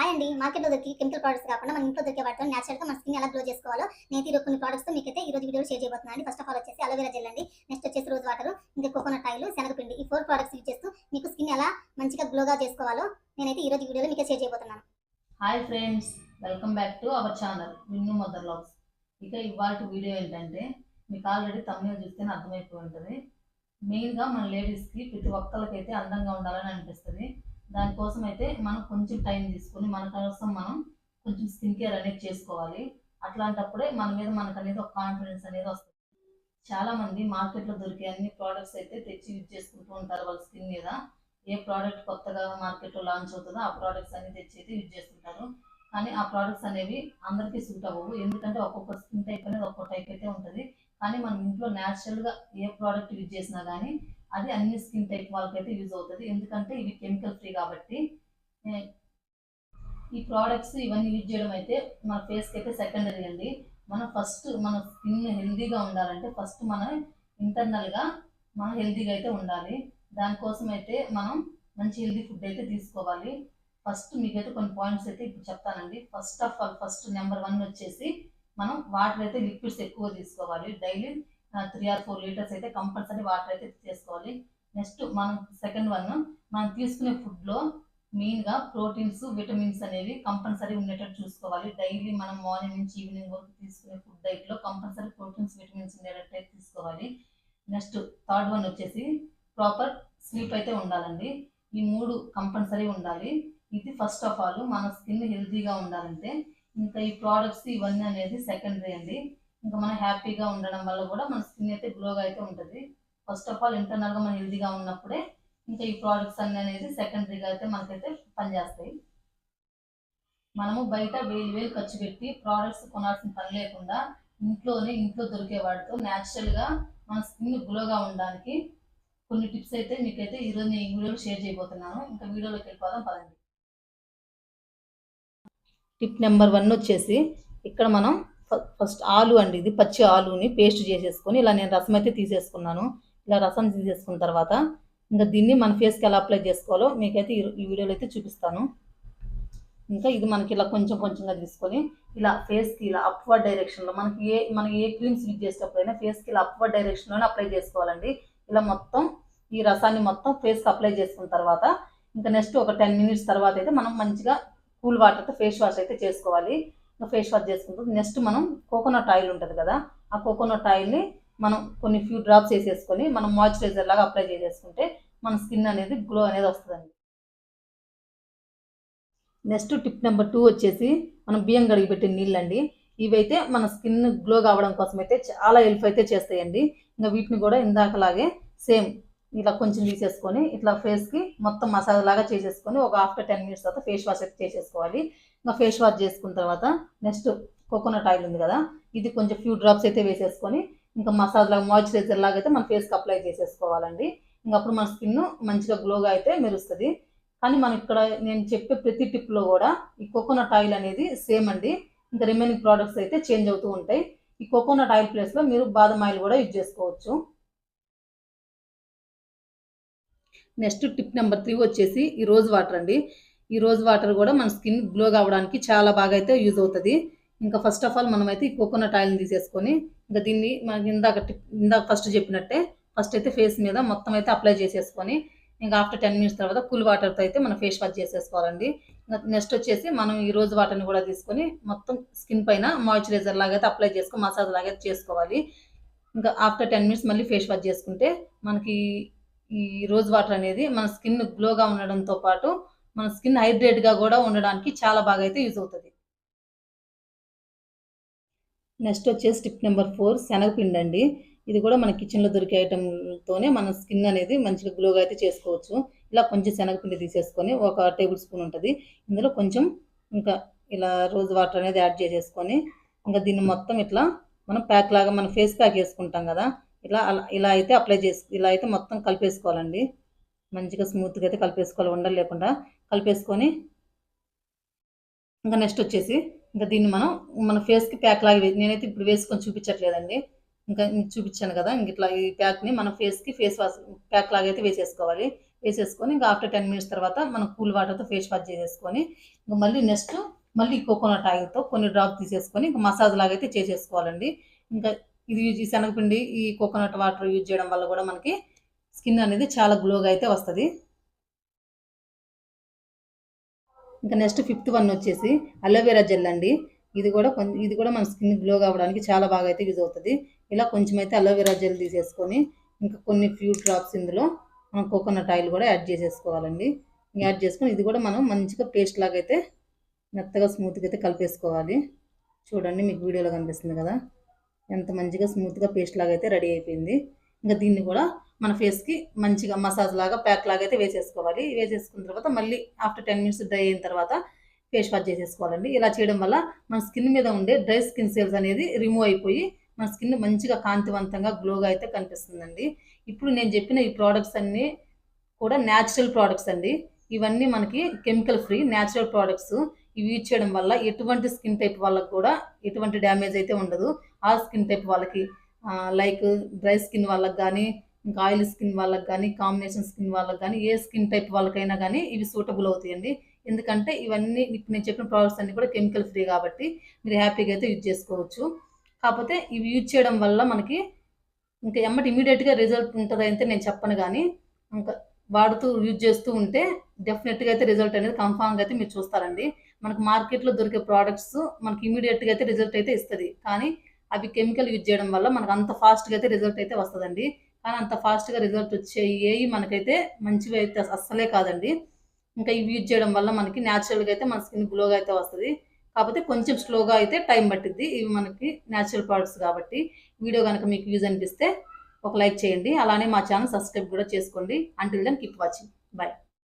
Hi అండి. మార్కెట్లో దొరికి కెమికల్ ప్రొడక్ట్స్ కాకుండా మన ఇంట్లో దొరికే వాటితో న్యాచురల్గా మన స్కిన్ ఎలా గ్లో చేసుకోవాలో నేను ఈరోజు కొన్ని ప్రొడక్ట్స్ మీకైతే ఈ రోజు వీడియో షేర్ చేయబోతున్నాను అండి. ఫస్ట్ ఆఫ్ ఆల్ వచ్చేసి అలోవెరా జెల్ అండి. నెక్స్ట్ వచ్చేసి రోజు వాటర్ ఇంకా కోకోనట్ ఆయిల్ శనగపిండి ఈ ఫోర్ ప్రొడక్ట్స్ యూజ్ చేస్తూ మీకు స్కిన్ ఎలా మంచిగా గ్లోగా చేసుకోవాలో నేనైతే ఈ రోజు వీడియోలో మీకు షేర్ చేయబోతున్నాను. Hi friends welcome back to our channel Vinnu mother vlogs ఇక ఇవాళ వీడియో ఏంటంటే మీకు ఆల్రెడీ తమిళ చూస్తేనే అర్థమైపోయి ఉంటుంది. మెయిన్గా మన లేడీస్కి ప్రతి ఒక్కరికైతే అందంగా ఉండాలని అనిపిస్తుంది. దానికోసం అయితే మనం కొంచెం టైం తీసుకొని మన కోసం మనం కొంచెం స్కిన్ కేర్ అనేది చేసుకోవాలి. అట్లాంటప్పుడే మన మీద మనకు అనేది ఒక కాన్ఫిడెన్స్ అనేది వస్తుంది. చాలా మంది మార్కెట్లో దొరికే అన్ని ప్రోడక్ట్స్ అయితే తెచ్చి యూజ్ చేసుకుంటూ ఉంటారు వాళ్ళ స్కిన్ మీద. ఏ ప్రోడక్ట్ కొత్తగా మార్కెట్లో లాంచ్ అవుతుందో ఆ ప్రోడక్ట్స్ అన్ని తెచ్చి అయితే యూజ్ చేస్తుంటారు. కానీ ఆ ప్రోడక్ట్స్ అనేవి అందరికీ సూట్ అవ్వవు. ఎందుకంటే ఒక్కొక్క స్కిన్ టైప్ అనేది ఒక్కొక్క టైప్ అయితే ఉంటుంది. కానీ మనం ఇంట్లో న్యాచురల్గా ఏ ప్రోడక్ట్ యూజ్ చేసినా కానీ అది అన్ని స్కిన్ టైప్ వాళ్ళకైతే యూజ్ అవుతుంది. ఎందుకంటే ఇవి కెమికల్ ఫ్రీ కాబట్టి ఈ ప్రోడక్ట్స్ ఇవన్నీ యూజ్ చేయడం అయితే మన ఫేస్కి అయితే సెకండరీ అండి. మనం ఫస్ట్ మన స్కిన్ హెల్దీగా ఉండాలంటే ఫస్ట్ మనం ఇంటర్నల్గా మనం హెల్దీగా అయితే ఉండాలి. దానికోసం అయితే మనం మంచి హెల్దీ ఫుడ్ అయితే తీసుకోవాలి. ఫస్ట్ మీకైతే కొన్ని పాయింట్స్ అయితే ఇప్పుడు చెప్తానండి. First of all first number one వచ్చేసి మనం వాటర్ అయితే లిక్విడ్స్ ఎక్కువ తీసుకోవాలి. Daily three or four litres అయితే కంపల్సరీ వాటర్ అయితే తీసుకోవాలి. నెక్స్ట్ మనం సెకండ్ వన్ మనం తీసుకునే ఫుడ్లో మెయిన్గా ప్రోటీన్స్ విటమిన్స్ అనేవి కంపల్సరీ ఉండేటట్టు చూసుకోవాలి. డైలీ మనం మార్నింగ్ నుంచి ఈవినింగ్ వరకు తీసుకునే ఫుడ్ డైట్లో కంపల్సరీ ప్రోటీన్స్ విటమిన్స్ ఉండేటట్టు తీసుకోవాలి. నెక్స్ట్ థర్డ్ వన్ వచ్చేసి ప్రాపర్ స్లీప్ అయితే ఉండాలండి. ఈ మూడు కంపల్సరీ ఉండాలి. ఇది ఫస్ట్ ఆఫ్ ఆల్ మన స్కిన్ హెల్తీగా ఉండాలంటే ఇంకా ఈ ప్రోడక్ట్స్ ఇవన్నీ అనేది సెకండరీ అండి. ఇంకా మనం హ్యాపీగా ఉండడం వల్ల కూడా మన స్కిన్ అయితే గ్లోగా అయితే ఉంటుంది. ఫస్ట్ ఆఫ్ ఆల్ ఇంటర్నల్గా మనం హెల్దీగా ఉన్నప్పుడే ఇంకా ఈ ప్రోడక్ట్స్ అన్ని అనేది సెకండరీగా అయితే మనకైతే పనిచేస్తాయి. మనము బయట వేలు వేలు ఖర్చు పెట్టి ప్రోడక్ట్స్ కొనాల్సిన పని లేకుండా ఇంట్లోనే ఇంట్లో దొరికే వాటితో న్యాచురల్గా మన స్కిన్ గ్లోగా ఉండడానికి కొన్ని టిప్స్ అయితే మీకైతే ఈరోజు నేను ఈ వీడియోలో షేర్ చేయబోతున్నాను. ఇంకా వీడియోలోకి వెళ్ళిపోదాం పదండి. టిప్ నెంబర్ వన్ వచ్చేసి ఇక్కడ మనం ఫస్ట్ ఆలు అండి ఇది పచ్చి ఆలుని పేస్ట్ చేసేసుకొని ఇలా నేను రసం అయితే తీసేసుకున్నాను. ఇలా రసం తీసేసుకున్న తర్వాత ఇంకా దీన్ని మన ఫేస్కి ఎలా అప్లై చేసుకోవాలో మీకైతే ఈ వీడియోలో అయితే చూపిస్తాను. ఇంకా ఇది మనకి ఇలా కొంచెం కొంచెంగా తీసుకొని ఇలా ఫేస్కి ఇలా అప్వర్డ్ డైరెక్షన్లో మనకి ఏ మనం ఏ క్రీమ్స్ యూజ్ చేసేటప్పుడైనా ఫేస్కి ఇలా అప్వర్డ్ డైరెక్షన్లోనే అప్లై చేసుకోవాలండి. ఇలా మొత్తం ఈ రసాన్ని మొత్తం ఫేస్కి అప్లై చేసుకున్న తర్వాత ఇంకా నెక్స్ట్ ఒక టెన్ మినిట్స్ తర్వాత అయితే మనం మంచిగా కూల్ వాటర్తో ఫేస్ వాష్ అయితే చేసుకోవాలి. ఫేస్ వాష్ చేసుకుంటూ నెక్స్ట్ మనం కోకోనట్ ఆయిల్ ఉంటుంది కదా ఆ కోకోనట్ ఆయిల్ని మనం కొన్ని ఫ్యూ డ్రాప్స్ వేసేసుకొని మనం మాయిశ్చరైజర్ లాగా అప్లై చేసేసుకుంటే మన స్కిన్ అనేది గ్లో అనేది వస్తుందండి. నెక్స్ట్ టిప్ నెంబర్ టూ వచ్చేసి మనం బియ్యం కడిగి పెట్టిన నీళ్ళండి. ఇవైతే మన స్కిన్ గ్లో కావడం కోసం అయితే చాలా హెల్ప్ అయితే చేస్తాయండి. ఇంకా వీటిని కూడా ఇందాకలాగే సేమ్ ఇలా కొంచెం తీసేసుకొని ఇట్లా ఫేస్కి మొత్తం మసాజ్ లాగా చేసేసుకొని ఒక ఆఫ్టర్ టెన్ మినిట్స్ తర్వాత ఫేస్ వాష్ అయితే చేసేసుకోవాలి. ఇంకా ఫేస్ వాష్ చేసుకున్న తర్వాత నెక్స్ట్ కోకోనట్ ఆయిల్ ఉంది కదా ఇది కొంచెం ఫ్యూ డ్రాప్స్ అయితే వేసేసుకొని ఇంకా మసాజ్ లాగా మాయిశ్చరైజర్ లాగా అయితే మన ఫేస్కి అప్లై చేసేసుకోవాలండి. ఇంకా అప్పుడు మన స్కిన్ మంచిగా గ్లోగా అయితే మెరుస్తుంది. కానీ మనం ఇక్కడ నేను చెప్పే ప్రతి టిప్లో కూడా ఈ కోకోనట్ ఆయిల్ అనేది సేమ్ అండి. ఇంకా రిమైనింగ్ ప్రోడక్ట్స్ అయితే చేంజ్ అవుతూ ఉంటాయి. ఈ కోకోనట్ ఆయిల్ ప్లేస్లో మీరు బాదం ఆయిల్ కూడా యూజ్ చేసుకోవచ్చు. నెక్స్ట్ టిప్ నెంబర్ త్రీ వచ్చేసి ఈ రోజ్ వాటర్ అండి. ఈ రోజ్ వాటర్ కూడా మన స్కిన్ గ్లో కావడానికి చాలా బాగా అయితే యూజ్ అవుతుంది. ఇంకా ఫస్ట్ ఆఫ్ ఆల్ మనమైతే ఈ కోకోనట్ ఆయిల్ని తీసేసుకొని ఇంకా దీన్ని మనకి ఇందాక ఇందాక ఫస్ట్ చెప్పినట్టే ఫస్ట్ అయితే ఫేస్ మీద మొత్తం అయితే అప్లై చేసేసుకొని ఇంకా ఆఫ్టర్ టెన్ మినిట్స్ తర్వాత కూల్ వాటర్తో అయితే మనం ఫేస్ వాష్ చేసేసుకోవాలండి. నెక్స్ట్ వచ్చేసి మనం ఈ రోజు వాటర్ని కూడా తీసుకొని మొత్తం స్కిన్ పైన మాయిశ్చరైజర్ లాగా అయితే అప్లై చేసుకొని మసాజ్ లాగా అయితే చేసుకోవాలి. ఇంకా ఆఫ్టర్ టెన్ మినిట్స్ మళ్ళీ ఫేస్ వాష్ చేసుకుంటే మనకి ఈ రోజ్ వాటర్ అనేది మన స్కిన్ గ్లోగా ఉండడంతో పాటు మన స్కిన్ హైడ్రేట్గా కూడా ఉండడానికి చాలా బాగా అయితే యూజ్ అవుతుంది. నెక్స్ట్ వచ్చేసి టిప్ నెంబర్ ఫోర్ శనగపిండి అండి. ఇది కూడా మన కిచెన్లో దొరికే ఐటమ్తోనే మన స్కిన్ అనేది మంచిగా గ్లోగా అయితే చేసుకోవచ్చు. ఇలా కొంచెం శనగపిండి తీసేసుకొని ఒక టేబుల్ స్పూన్ ఉంటుంది. ఇందులో కొంచెం ఇంకా ఇలా రోజ్ వాటర్ అనేది యాడ్ చేసేసుకొని ఇంకా దీన్ని మొత్తం ఇట్లా మనం ప్యాక్ లాగా మన ఫేస్ ప్యాక్ వేసుకుంటాం కదా. ఇలా అలా ఇలా అయితే అప్లై చేసి ఇలా అయితే మొత్తం కలిపేసుకోవాలండి. మంచిగా స్మూత్గా అయితే కలిపేసుకోవాలి. ఉండలు లేకుండా కలిపేసుకొని ఇంకా నెక్స్ట్ వచ్చేసి ఇంకా దీన్ని మనం మన ఫేస్కి ప్యాక్ లాగా నేనైతే ఇప్పుడు వేసుకొని చూపించట్లేదండి. ఇంకా చూపించాను కదా ఇంక ఇట్లా ఈ ప్యాక్ని మన ఫేస్కి ఫేస్ వాష్ ప్యాక్ లాగా అయితే వేసేసుకోవాలి. వేసేసుకొని ఇంకా ఆఫ్టర్ టెన్ మినిట్స్ తర్వాత మనం కూల్ వాటర్తో ఫేస్ వాష్ చేసేసుకొని ఇంకా మళ్ళీ నెక్స్ట్ మళ్ళీ కోకోనట్ ఆయిల్తో కొన్ని డ్రాప్ తీసేసుకొని ఇంకా మసాజ్ లాగా అయితే చేసేసుకోవాలండి. ఇంకా ఇది ఈ శనగపిండి ఈ కోకోనట్ వాటర్ యూజ్ చేయడం వల్ల కూడా మనకి స్కిన్ అనేది చాలా గ్లోగా అయితే వస్తుంది. ఇంకా నెక్స్ట్ ఫిఫ్త్ వన్ వచ్చేసి అలోవెరా జెల్ అండి. ఇది కూడా కొంచెం ఇది కూడా మన స్కిన్ గ్లో కావడానికి చాలా బాగా అయితే యూజ్ అవుతుంది. ఇలా కొంచెం అయితే అలోవెరా జెల్ తీసేసుకొని ఇంకా కొన్ని ఫ్యూ డ్రాప్స్ ఇందులో మనం కోకోనట్ ఆయిల్ కూడా యాడ్ చేసేసుకోవాలండి. యాడ్ చేసుకొని ఇది కూడా మనం మంచిగా పేస్ట్ లాగా అయితే మెత్తగా స్మూత్గా అయితే కలిపేసుకోవాలి. చూడండి మీకు వీడియోలో కనిపిస్తుంది కదా. ఎంత మంచిగా స్మూత్గా పేస్ట్ లాగా అయితే రెడీ అయిపోయింది. ఇంకా దీన్ని కూడా మన ఫేస్కి మంచిగా మసాజ్ లాగా ప్యాక్ లాగా అయితే వేసేసుకోవాలి. వేసేసుకున్న తర్వాత మళ్ళీ ఆఫ్టర్ టెన్ మినిట్స్ డ్రై అయిన తర్వాత ఫేస్ వాష్ చేసేసుకోవాలండి. ఇలా చేయడం వల్ల మన స్కిన్ మీద ఉండే డ్రై స్కిన్ సెల్స్ అనేది రిమూవ్ అయిపోయి మన స్కిన్ మంచిగా కాంతివంతంగా గ్లోగా అయితే కనిపిస్తుందండి. ఇప్పుడు నేను చెప్పిన ఈ ప్రోడక్ట్స్ అన్నీ కూడా న్యాచురల్ ప్రోడక్ట్స్ అండి. ఇవన్నీ మనకి కెమికల్ ఫ్రీ న్యాచురల్ ప్రోడక్ట్స్. ఇవి యూజ్ చేయడం వల్ల ఎటువంటి స్కిన్ టైప్ వాళ్ళకి కూడా ఎటువంటి డ్యామేజ్ అయితే ఉండదు. ఆ స్కిన్ టైప్ వాళ్ళకి లైక్ డ్రై స్కిన్ వాళ్ళకి కానీ ఇంకా ఆయిల్ స్కిన్ వాళ్ళకి కానీ కాంబినేషన్ స్కిన్ వాళ్ళకి కానీ ఏ స్కిన్ టైప్ వాళ్ళకైనా కానీ ఇవి సూటబుల్ అవుతాయండి. ఎందుకంటే ఇవన్నీ ఇప్పుడు నేను చెప్పిన ప్రోడక్ట్స్ అన్నీ కూడా కెమికల్ ఫ్రీ కాబట్టి మీరు హ్యాపీగా అయితే యూజ్ చేసుకోవచ్చు. కాకపోతే ఇవి యూజ్ చేయడం వల్ల మనకి ఇంకా ఎమ్మటి ఇమీడియట్గా రిజల్ట్ ఉంటుంది అయితే నేను చెప్పను కానీ ఇంకా వాడుతూ యూజ్ చేస్తూ ఉంటే డెఫినెట్గా అయితే రిజల్ట్ అనేది కన్ఫామ్గా అయితే మీరు చూస్తారండి. మనకు మార్కెట్లో దొరికే ప్రోడక్ట్స్ మనకి ఇమీడియట్గా అయితే రిజల్ట్ అయితే ఇస్తుంది. కానీ అవి కెమికల్ యూజ్ చేయడం వల్ల మనకు అంత ఫాస్ట్గా అయితే రిజల్ట్ అయితే వస్తుందండి. కానీ అంత ఫాస్ట్గా రిజల్ట్ వచ్చేవి ఏవి మనకైతే మంచివి అయితే అస్సలే కాదండి. ఇంకా ఇవి యూజ్ చేయడం వల్ల మనకి న్యాచురల్గా అయితే మన స్కిన్ గ్లోగా అయితే వస్తుంది. కాకపోతే కొంచెం స్లోగా అయితే టైం పట్టిద్ది. ఇవి మనకి న్యాచురల్ ప్రోడక్ట్స్ కాబట్టి వీడియో కనుక మీకు యూజ్ అనిపిస్తే ఒక లైక్ చేయండి. అలానే మా ఛానల్ సబ్స్క్రైబ్ కూడా చేసుకోండి. Until then keep watching bye